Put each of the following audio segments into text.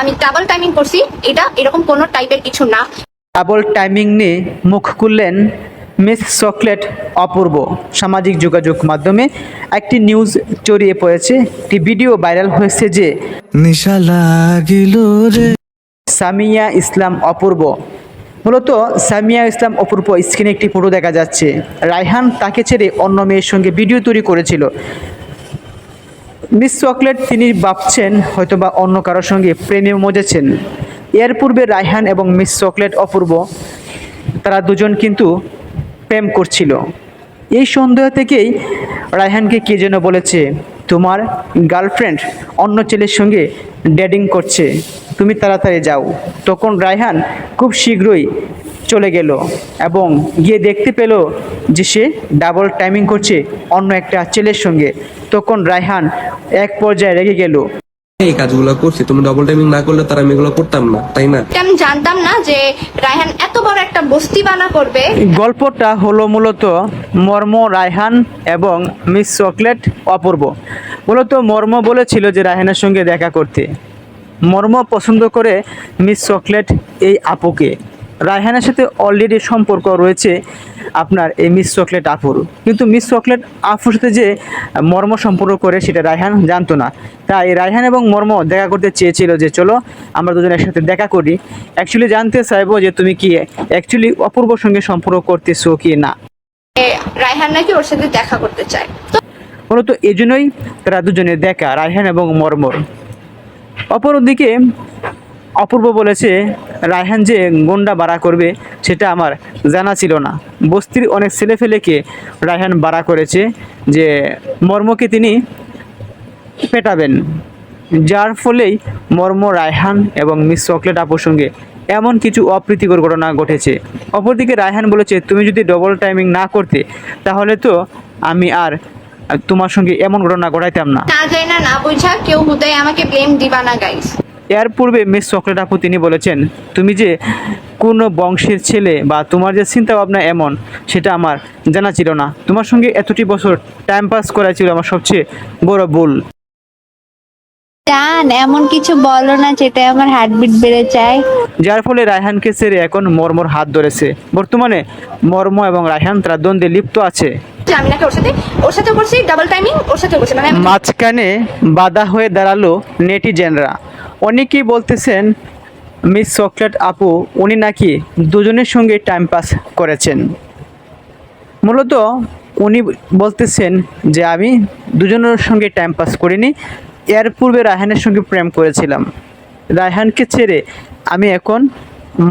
আমি double timing করছি এটা এরকম কোনো টাইপের কিছু না। ডাবল টাইমিং নিয়ে মুখ খুললেন মিস চকলেট অপূর্ব সামাজিক যোগাযোগ মাধ্যমে। একটি নিউজ চড়িয়ে পড়েছে একটি ভিডিও ভাইরাল হয়েছে যে নিশা লাগিল রে। সামিয়া ইসলাম অপূর্ব। মূলত সামিয়া ইসলাম অপূর্ব স্ক্রিনে একটি ফটো দেখা যাচ্ছে। রায়হান তাকে ছেড়ে অন্য মেয়ের সঙ্গে ভিডিও তৈরি করেছিল। মিস চকলেট তিনি ভাবছেন হয়তোবা অন্য কারোর সঙ্গে প্রেমে মজেছেন। এর পূর্বে রায়হান এবং মিস চকলেট অপূর্ব, তারা দুজন কিন্তু প্রেম করছিল। এই সন্দেহ থেকেই রায়হানকে কে যেন বলেছে, তোমার গার্লফ্রেন্ড অন্য ছেলের সঙ্গে ডেটিং করছে, তুমি তাড়াতাড়ি যাও। তখন রায়হান খুব শীঘ্রই চলে গেল এবং গিয়ে দেখতে পেল যে সে ডাবল টাইমিং করছে অন্য একটা ছেলের সঙ্গে। তখন রায়হান এক পর্যায়ে রেগে গেল। এই কাজগুলো করছি তুমি ডবল টাইমিং না করলে তার আমি এগুলো করতাম না তাই না? আমি জানতাম না যে রায়হান এত বড় একটা বস্তি বানা করবে। গল্পটা হলো মূলত মর্ম রায়হান এবং মিস চকলেট অপূর্ব। মূলত মর্ম বলেছিল যে রায়হানের সঙ্গে দেখা করতে। মর্ম পছন্দ করে মিস চকলেট এই আপুকে। রায়হানের সাথে অলরেডি সম্পর্ক রয়েছে আপনার এই মিস চকলেট আপুর। কিন্তু মিস চকলেট আপুর সাথে যে মর্ম সম্পর্ক করে সেটা রায়হান জানতো না। তাই রায়হান এবং মর্ম দেখা করতে চেয়েছিল যে চলো আমরা দুজন একসাথে দেখা করি। অ্যাকচুয়ালি জানতে চাইব যে তুমি কি অ্যাকচুয়ালি অপূর্বর সঙ্গে সম্পর্ক করতেছো কি না? রায়হান নাকি ওর সাথে দেখা করতে চায়। মূলত এই জন্যই তারা দুজনে দেখা রায়হান এবং মর্মর অপরদিকে অপূর্ব বলেছে রায়হান যে গন্ডা বাড়া করবে, সেটা আমার জানা ছিল না। বস্তির অনেক ছেলেফেলেকে রায়হান বাড়া করেছে যে মর্মকে তিনি পেটাবেন, যার ফলেই মর্ম রায়হান এবং মিস চকলেট আপুর সঙ্গে এমন কিছু অপ্রীতিকর ঘটনা ঘটেছে। অপরদিকে রায়হান বলেছে, তুমি যদি ডবল টাইমিং না করতে, তাহলে তো আমি আর তোমার সঙ্গে এমন ঘটনা ঘটাইতাম না। না না বুঝা, কেউ হুদায় আমাকে ব্লেম দিবা না গাইস এর পূর্বে মিস চকলেট আপু তিনি বলেছেন তুমি যে কোনো বংশের ছেলে বা তোমার যে চিন্তা ভাবনা এমন সেটা আমার জানা ছিল না। তোমার সঙ্গে এতটি বছর টাইম পাস করা ছিল আমার সবচেয়ে বড় ভুল। টান এমন কিছু বলো না যেটা আমার হার্টবিট বেড়ে যায়। যার ফলে রায়হানকে ছেড়ে এখন মর্মর হাত ধরেছে। বর্তমানে মর্ম এবং রায়হান তারা দ্বন্দ্বে লিপ্ত আছে। আমি নাকি ওর সাথে। ওর সাথে করছি ডাবল টাইমিং ওর সাথে করছি মানে মাঝখানে বাধা হয়ে দাঁড়াল নেটিজেনরা। অনেকেই বলতেছেন, মিস চকলেট আপু, উনি নাকি দুজনের সঙ্গে টাইম পাস করেছেন। মূলত উনি বলতেছেন যে, আমি দুজনের সঙ্গে টাইম পাস করিনি, এর পূর্বে রায়হানের সঙ্গে প্রেম করেছিলাম। রায়হানকে ছেড়ে আমি এখন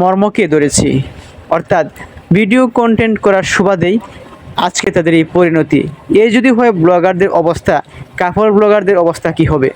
মর্মকে ধরেছি। অর্থাৎ ভিডিও কন্টেন্ট করার সুবাদেই আজকে তাদের এই পরিণতি। এই যদি হয় ব্লগারদের অবস্থা, কাপড় ব্লগারদের অবস্থা কি হবে?